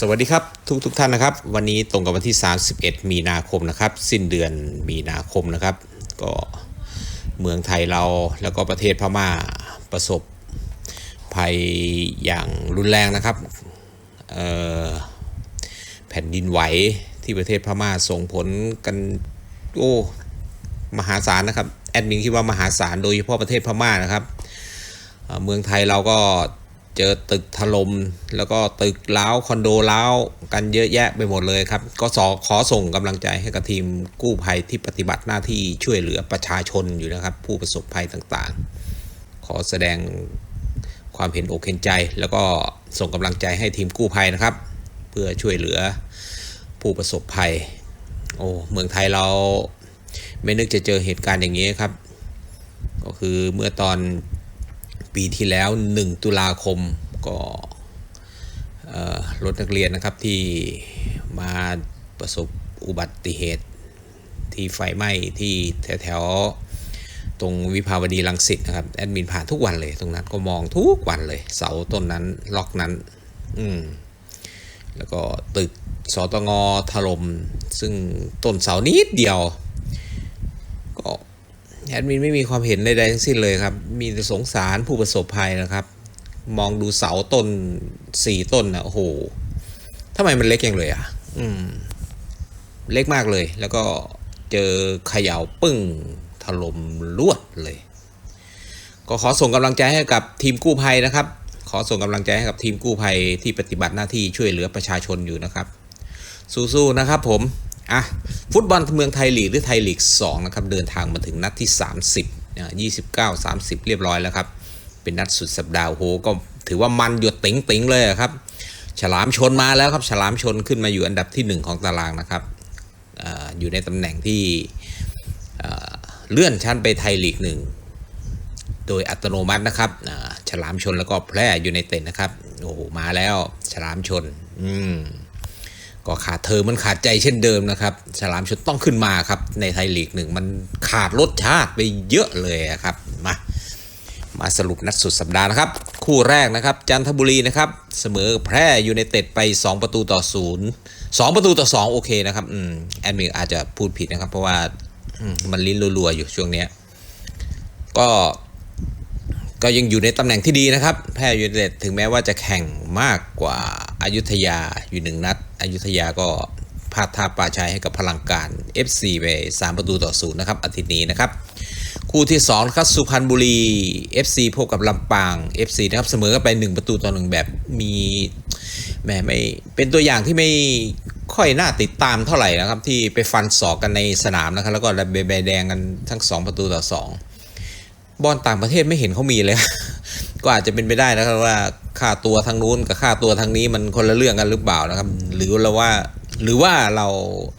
สวัสดีครับทุกทุกท่านนะครับ วันนี้ตรงกับวันที่ 31 มีนาคมนะครับ สิ้นเดือนมีนาคมนะครับ ก็เมืองไทยเราแล้วก็ประเทศพม่าประสบภัยอย่างรุนแรงนะครับแผ่นดินไหวที่ประเทศพม่าส่งผลกันโอ้มหาศาลนะครับแอดมินคิดว่ามหาศาลโดยเฉพาะประเทศพม่านะครับเเมืองไทยเราก็ เจอตึกถล่มแล้วก็ตึกล้าวคอนโดล้าวกันเยอะแยะไปหมดเลยครับ ก็สอขอส่งกำลังใจให้กับทีมกู้ภัยที่ปฏิบัติหน้าที่ช่วยเหลือประชาชนอยู่นะครับ ผู้ประสบภัยต่างๆ ขอแสดงความเห็นอกเห็นใจ แล้วก็ส่งกำลังใจให้ทีมกู้ภัยนะครับ เพื่อช่วยเหลือผู้ประสบภัย โอ้เมืองไทยเราไม่นึกจะเจอเหตุการณ์อย่างนี้ครับ ก็คือเมื่อตอน ปีที่แล้ว 1 ตุลาคมก็รถนักเรียนนะครับที่มาประสบอุบัติเหตุ ที่ไฟไหม้ที่แถวๆตรงวิภาวดีรังสิตนะครับแอดมินผ่านทุกวันเลย ตรงนั้นก็มองทุกวันเลย เสาต้นนั้นล็อกนั้น อืมแล้วก็ตึกสตงถล่มซึ่งต้นเสานิดเดียว แอดมินไม่มีความเห็นใดๆทั้งสิ้นเลยครับ มีแต่สงสารผู้ประสบภัยนะครับ มองดูเสาต้นสี่ต้นนะโอ้โหทำไมมันเล็กอย่างเลยอะ อืม เล็กมากเลย แล้วก็เจอเขย่าปึ้งถล่มลวดเลย ก็ขอส่งกำลังใจให้กับทีมกู้ภัยนะครับ ขอส่งกำลังใจให้กับทีมกู้ภัยที่ปฏิบัติหน้าที่ช่วยเหลือประชาชนอยู่นะครับ สู้ๆนะครับผม อะฟุตบอลเมืองไทยลีกหรือไทยลีก2นะครับเดินทางมาถึงนัดที่ 30อ่า29 30 เรียบร้อยแล้วครับ เป็นนัดสุดสัปดาห์โหก็ถือว่ามันหยดติ๋งๆเลยครับ ฉลามชนมาแล้วครับ ฉลามชนขึ้นมาอยู่อันดับที่ 1 ของตารางนะครับออยู่ในตำแหน่งที่เลื่อนชั้นไปไทยลีกหนึ่งโดยอัตโนมัตินะครับฉลามชนแล้วก็แพร่อยู่ในเต็นนะครับ โอ้โห มาแล้ว ฉลามชน อืม ก็ขาดเธอมันขาดใจเช่นเดิมนะครับ ฉลามชนต้องขึ้นมาครับ ในไทยลีกหนึ่งมันขาดรสชาติไปเยอะเลยครับมามาสรุปนัดสุดสัปดาห์นะครับ คู่แรกนะครับ จันทบุรีนะครับ เสมอแพร่ยูไนเต็ดไป 2 ประตูต่อศูนย์สองประตูต่อ 2 โอเคนะครับอืมแอดมินอาจจะพูดผิดนะครับ เพราะว่ามมันลิ้นรัวๆอยู่ช่วงเนี้ยก็ก็ยังอยู่ในตำแหน่งที่ดีนะครับ แพร่ยูไนเต็ดถึงแม้ว่าจะแข่งมากกว่าอายุทยาอยู่หนึ่งนัด อายุทยาก็พลาดท่าปลาชัยให้กับพลังการ FC ไป3ประตูต่อศูนย์นะครับอาทิตย์นี้นะครับคู่ที่2ครับสุพรรณบุรี FC พบกับลำปาง FC นะครับเสมอกันไป 1 ประตูต่อ1แบบมีแหมไม่เป็นตัวอย่างที่ไม่ค่อยน่าติดตามเท่าไหร่นะครับ ที่ไปฟันศอกกันในสนามนะครับ แล้วก็ใบแดงกันทั้ง 2 ประตูต่อ 2 บอลต่างประเทศไม่เห็นเขามีเลย ก็อาจจะเป็นไปได้นะครับว่าค่าตัวทางนู้นกับค่าตัวทางนี้มันคนละเรื่องกันหรือเปล่านะครับ หรือเราว่าหรือว่าเรา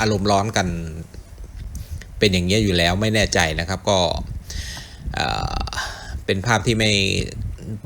อารมณ์ร้อนกัน เป็นอย่างนี้ยอยู่แล้วไม่แน่ใจนะครับ ก็เป็นภาพที่ไม่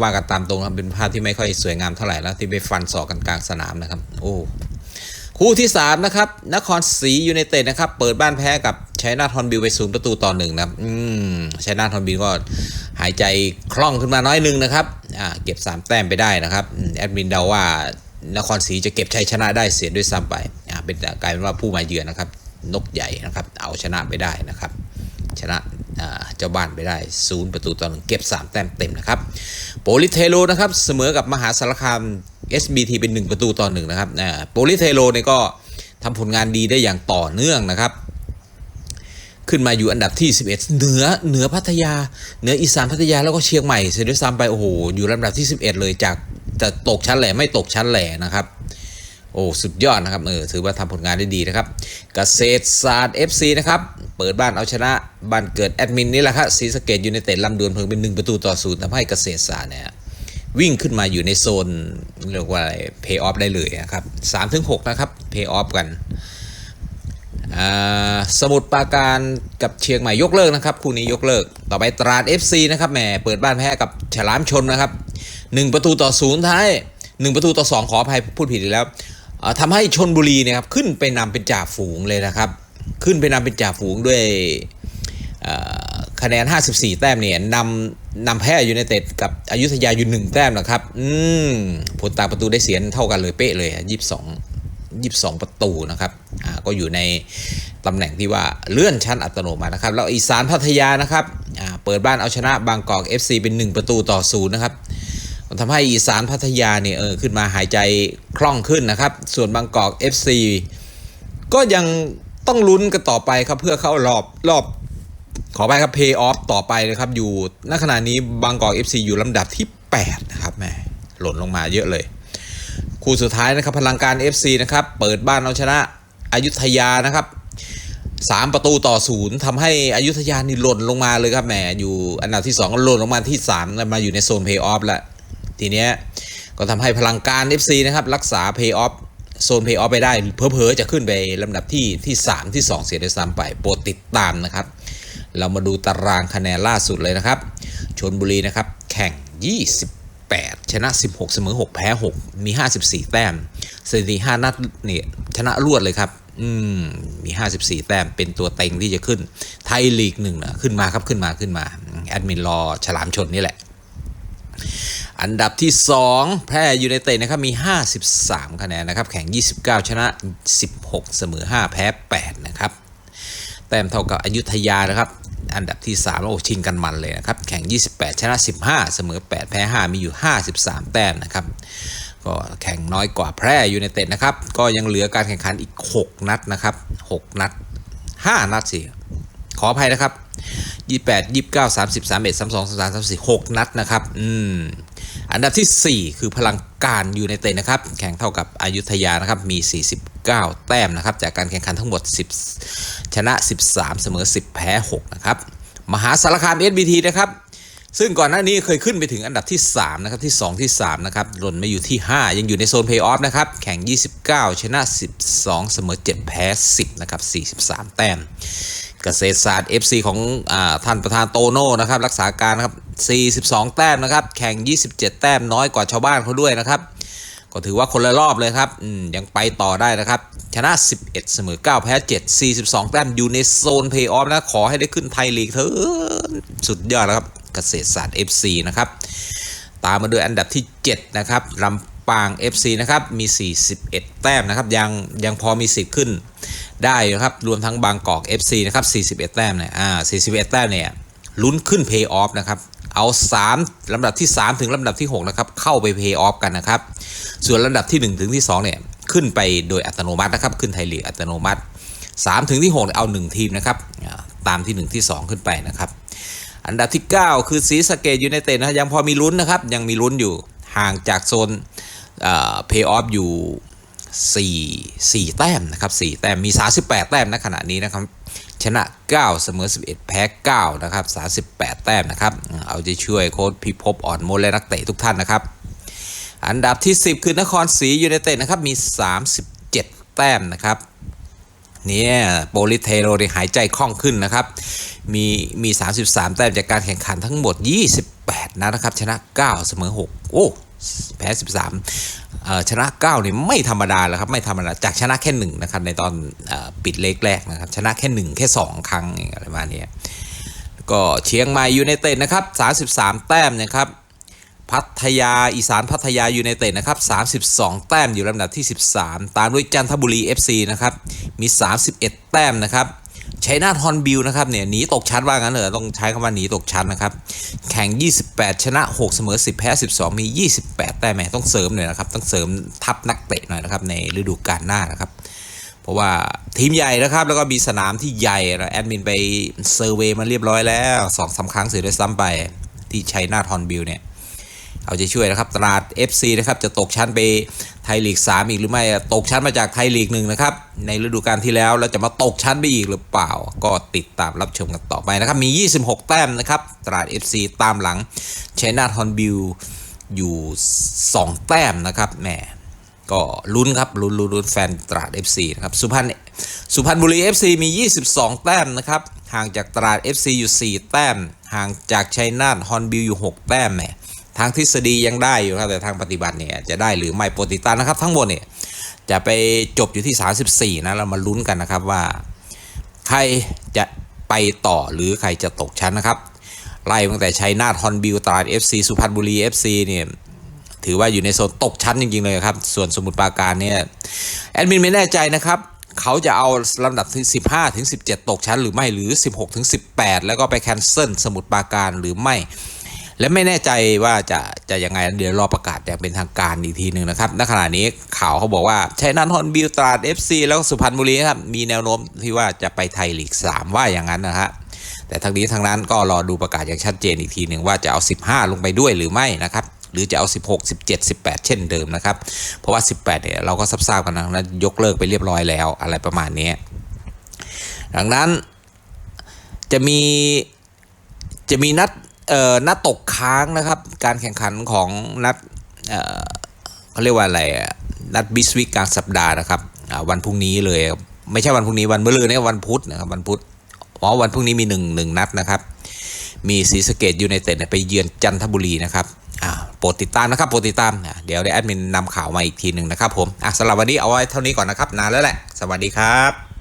ว่ากันตามตรงครับเป็นภาพที่ไม่ค่อยสวยงามเท่าไหร่แล้วที่ไปฟันศอกกันกลางสนามนะครับ โอ้คู่ที่ 3 นะครับ นครศรียูไนเต็ดนะครับ เปิดบ้านแพ้กับชัยนาทอนบิลไปศูนย์ประตูต่อหนึ่งนะครับ อืมชัยนาทอนบิลก็ หายใจคล่องขึ้นมาน้อยนึงนะครับเก็บ 3 แต้มไปได้นะครับแอดมินเดาว่านครศรีจะเก็บชัยชนะได้เสียด้วยซ้ำไปเป็นกลายเป็นว่าผู้มาเยือนนะครับ นกใหญ่นะครับ เอาชนะไปได้นะครับ ชนะเจ้าบ้านไปได้ศูนย์ประตูต่อหนึ่งเก็บ 3 แต้มเต็มนะครับโปลิเทโลนะครับเสมอกับมหาสารคาม SBT เป็น 1 ประตูต่อหนึ่งนะครับโปลิเทโลเนี่ยก็ทำผลงานดีได้อย่างต่อเนื่องนะครับ ขึ้นมาอยู่อันดับที่ 11 เหนือเหนือพัทยา เหนืออีสานพัทยาแล้วก็เชียงใหม่เสียด้วยซ้ำไปโอ้โหอยู่ลำดับที่ 11 เลยจากจะตกชั้นแหล่ไม่ตกชั้นแหล่นะครับโอ้สุดยอดนะครับเออถือว่าทำผลงานได้ดีนะครับ เกษตรศาสตร์ FC นะครับ เปิดบ้านเอาชนะบ้านเกิดแอดมินนี่แหละครับศรีสะเกดยูไนเต็ดลำดวนเพิ่งเป็น 1 ประตูต่อศูนย์ทำให้เกษตรศาสตร์เนี่ยวิ่งขึ้นมาอยู่ในโซนเรียกว่าอะไรเพย์ออฟได้เลยนะครับ3ถึง6นะครับเพย์ออฟกัน สมุทรปราการกับเชียงใหม่ยกเลิกนะครับคู่นี้ยกเลิก ต่อไปตราด FC นะครับแหมเปิดบ้านแพ้กับฉลามชนนะครับ 1 ประตูต่อศูนย์ท้าย1 ประตูต่อ 2 ขออภัยพูดผิดอีกแล้วอ่าทำให้ชนบุรีเนะครับขึ้นไปนำเป็นจ่าฝูงเลยนะครับ ขึ้นไปนำเป็นจ่าฝูงด้วยคะแนน 54 แต้มเนี่ยนำนำแพ้ยูไนเต็ดกับอยุธยาอยู่หนึ่งแต้มนะครับอืมผลต่างประตูได้เสียเท่ากันเลยเป๊ะเลยยี่สิบสองประตูนะครับ ก็อยู่ในตำแหน่งที่ว่าเลื่อนชั้นอัตโนมัตินะครับ แล้วอีสานพัทยานะครับเปิดบ้านเอาชนะบางกอก FC เป็น 1 ประตูต่อศูนย์นะครับทำให้อีสานพัทยาเนี่ยเออขึ้นมาหายใจคล่องขึ้นนะครับ ส่วนบางกอก FC ก็ยังต้องลุ้นกันต่อไปครับเพื่อเข้ารอบรอบขอไปครับ Pay Off ต่อไปนะครับ อยู่ณขณะนี้บางกอก FC อยู่ลำดับที่ 8 นะครับแม่หล่นลงมาเยอะเลย คู่สุดท้ายนะครับพลังการ FC นะครับ เปิดบ้านเอาชนะ อยุธยานะครับ3ประตูต่อศูนย์ทำให้อยุธยานี่หล่นลงมาเลยครับแหมอยู่อันดับที่2ก็หล่นลงมาที่3แล้วมาอยู่ในโซน Pay Off แล้วทีเนี้ยก็ทำให้พลังการ FC นะครับรักษา Pay Off โซน Pay Off ไปได้เพอๆจะขึ้นไปลำดับที่ที่3ที่2เสียด้วยซ้ำไปโปรดติดตามนะครับ เรามาดูตารางคะแนนล่าสุดเลยนะครับชนบุรีนะครับแข่ง 8 ชนะ 16 เสมอ 6 แพ้ 6 มี 54 แต้มสถิติ5นัดเนี่ยชนะรวดเลยครับ อืม มี 54 แต้ม เป็นตัวเต็งที่จะขึ้น ไทยลีกหนึ่งนะขึ้นมาครับ ขึ้นมา ขึ้นมา แอดมินรอฉลามชนนี่แหละ อันดับที่ 2 แพร่ยูไนเต็ดนะครับ มี 53 คะแนนนะครับ แข่ง 29 ชนะ 16 เสมอ 5 แพ้ 8 นะครับ แต้มเท่ากับอยุธยานะครับ อันดับที่3โอ้ชิงกันมันเลยนะครับ แข่ง 28 ชนะ 15 เสมอ 8 แพ้ 5 มีอยู่ 53 แต้มนะครับ ก็แข่งน้อยกว่าแพร่ยูไนเต็ดนะครับ ก็ยังเหลือการแข่งขันอีก 6 นัดนะครับ 6 นัด 5 นัดสิ ขออภัยนะครับ 28 29 30 31 32 33 34 6 นัดนะครับ อืม อันดับที่ 4 คือพลังการยูไนเต็ดนะครับ แข่งเท่ากับอายุทยานะครับ มี 49 แต้มนะครับ จากการแข่งขันทั้งหมด 10 ชนะ 13 เสมอ 10 แพ้ 6 นะครับ มหาสารคาม SBT นะครับ ซึ่งก่อนหน้านี้เคยขึ้นไปถึงอันดับที่ 3 นะครับ ที่ 2 ที่ 3 นะครับหล่นมาอยู่ที่ 5 ยังอยู่ในโซนเพย์ออฟนะครับ แข่ง 29 ชนะ 12 เสมอ 7 แพ้ 10 นะครับ 43 แต้มเกษตรศาสตร์ FC ของอท่านประธานโตโน่นะครับ รักษาการนะครับ 42 แต้มนะครับ แข่ง 27 แต้มน้อยกว่าชาวบ้านเขาด้วยนะครับ ก็ถือว่าคนละรอบเลยครับยังไปต่อได้นะครับ ชนะ 11 เสมอ 9 แพ้ 7 42 แต้มอยู่ในโซนเพย์ออฟนะขอให้ได้ขึ้นไทยลีกเถอะสุดยอดแล้วครับ เกษตรศาสตร์ FC นะครับ ตามมาด้วยอันดับที่ 7 นะครับลำปาง FC นะครับ มี 41 แต้มนะครับ ยังยังพอมีสิทธิ์ขึ้นได้นะครับ รวมทั้งบางกอก FC นะครับ 41 แต้มเนี่ย อ่า 41 แต้มเนี่ย ลุ้นขึ้น Pay Off นะครับ เอา 3ลำดับที่ 3 ถึงลำดับที่ 6 นะครับ เข้าไป Pay Off กันนะครับ ส่วนลำดับที่ 1 ถึงที่ 2 เนี่ย ขึ้นไปโดยอัตโนมัตินะครับ ขึ้นไทยลีกอัตโนมัติ3ถึงที่ 6 เอา 1 ทีมนะครับ ตามที่ 1 ที่ 2 ขึ้นไปนะครับ อันดับที่ 9 คือศรีสเกดยูไนเต็ดนะยังพอมีลุ้นนะครับ ยังมีลุ้นอยู่ห่างจากโซนเพย์ออฟอยู่4 4 แต้มนะครับ4แต้มมี 38 แต้มณขณะนี้นะครับ ชนะ 9 เสมอ 11 แพ้ 9 นะครับ 38 แต้มนะครับ เอาใจช่วยโค้ชพิภพอ่อนโมลและนักเตะทุกท่านนะครับ อันดับที่ 10 คือนครศรียูไนเต็ดนะครับ มี 37 แต้มนะครับ เนี่ยโปลิเทโรเนี่ยหายใจคล่องขึ้นนะครับ มีมี 33 แต้มจากการแข่งขันทั้งหมด 28 นัดนะครับ ชนะ 9 เสมอ 6 โอ้แพ้ 13 ชนะ9เนี่ยไม่ธรรมดาแล้วครับ ไม่ธรรมดา จากชนะแค่1นะครับในตอนอปิดเล็กแรกนะครับ ชนะแค่ 1 แค่ 2 ครั้งอะไรประมาณนี้ก็เชียงใหม่ยูไนเต็ดนะครับ 33 แต้มนะครับ พัทยาอีสานพัทยายูไนเต็ดนะครับ32 แต้มอยู่ลำดับที่ 13 ตามด้วยจันทบุรี FC นะครับมี 31 แต้มนะครับชัยนาทฮอนบิลนะครับเนี่ยหนีตกชั้นว่างั้นเหรอต้องใช้คำว่าหนีตกชั้นนะครับแข่ง 28 ชนะ 6 เสมอ 10 แพ้ 12 มี 28 แต้มแหมต้องเสริมหน่อยนะครับต้องเสริมทัพนักเตะหน่อยนะครับในฤดูกาลหน้านะครับเพราะว่าทีมใหญ่นะครับแล้วก็มีสนามที่ใหญ่นะแอดมินไปเซอร์เวย์มาเรียบร้อยแล้วสองสามครั้งเสียด้วยซ้ำไปที่ชัยนาทฮอนบิลเนี่ย เอาใจช่วยนะครับตราด FC นะครับจะตกชั้นไปไทยลีก 3 อีกหรือไม่ตกชั้นมาจากไทยลีกหนึ่งนะครับในฤดูกาลที่แล้วแล้วจะมาตกชั้นไปอีกหรือเปล่า ก็ติดตามรับชมกันต่อไปนะครับมี 26 แต้มนะครับตราด FC ตามหลังชัยนาทฮอนบิลอยู่ 2 แต้มนะครับแหมก็ลุ้นครับลุ้นลุ้นลุ้นแฟนตราด FC นะครับสุพรรณสุพรรณบุรี FC มี 22 แต้มนะครับห่างจากตราด FC อยู่ 4 แต้ม ห่างจากชัยนาทฮอนบิลอยู่ 6 แต้มแหม ทางทฤษฎียังได้อยู่ครับแต่ทางปฏิบัติเนี่ยจะได้หรือไม่โปรติตานะครับ ทั้งหมดเนี่ยจะไปจบอยู่ที่ 34 นะเรามาลุ้นกันนะครับว่า ใครจะไปไปต่อหรือใครจะตกชั้นนะครับ ไล่ตั้งแต่ชัยนาทฮอนบิวตราด FC สุพรรณบุรี FC เนี่ยถือว่าอยู่ในโซนตกชั้นจริงๆเลยครับ ส่วนสมุทรปราการเนี่ยแอดมินไม่แน่ใจนะครับ เขาจะเอาลำดับที่ 15 ถึง 17 ตกชั้นหรือไม่หรือ 16 ถึง 18 แล้วก็ไปแคนเซิลสมุทรปราการหรือไม่ และไม่แน่ใจว่าจะจะยังไงเดี๋ยวรอประกาศอย่างเป็นทางการอีกทีหนึ่งนะครับณขณะนี้ข่าวเขาบอกว่าชัยนาทฮอนบิวตราด FC แล้วก็สุพรรณบุรีครับมีแนวโน้มที่ว่าจะไปไทยลีก 3 ว่าอย่างนั้นนะฮะแต่ทั้งนี้ทั้งนั้นก็รอดูประกาศอย่างชัดเจนอีกทีหนึ่งว่าจะเอา 15 ลงไปด้วยหรือไม่นะครับหรือจะเอา 16 17 18 เช่นเดิมนะครับ เพราะว่า 18 เนี่ยเราก็ทราบกันนะนะยกเลิกไปเรียบร้อยแล้วอะไรประมาณนี้ ดังนั้นจะมีจะมีนัด เอ่อนัดตกค้างนะครับ การแข่งขันของนัดเอ่อเขาเรียกว่าอะไรอะนัดบิสวิกกลางสัปดาห์นะครับอ่าวันพรุ่งนี้เลย ไม่ใช่วันพรุ่งนี้วันมะรืนนี่วันพุธนะครับวันพุธอ๋อวันพรุ่งนี้มีหนึ่งหนึ่งนัดนะครับ มีศรีสะเกดยูไนเต็ดไปเยือนจันทบุรีนะครับอ่าโปรดติดตามนะครับโปรดติดตาม เดี๋ยวได้แอดมินนำข่าวมาอีกทีหนึ่งนะครับผมอะสำหรับวันนี้เอาไว้เท่านี้ก่อนนะครับนานแล้วแหละ สวัสดีครับ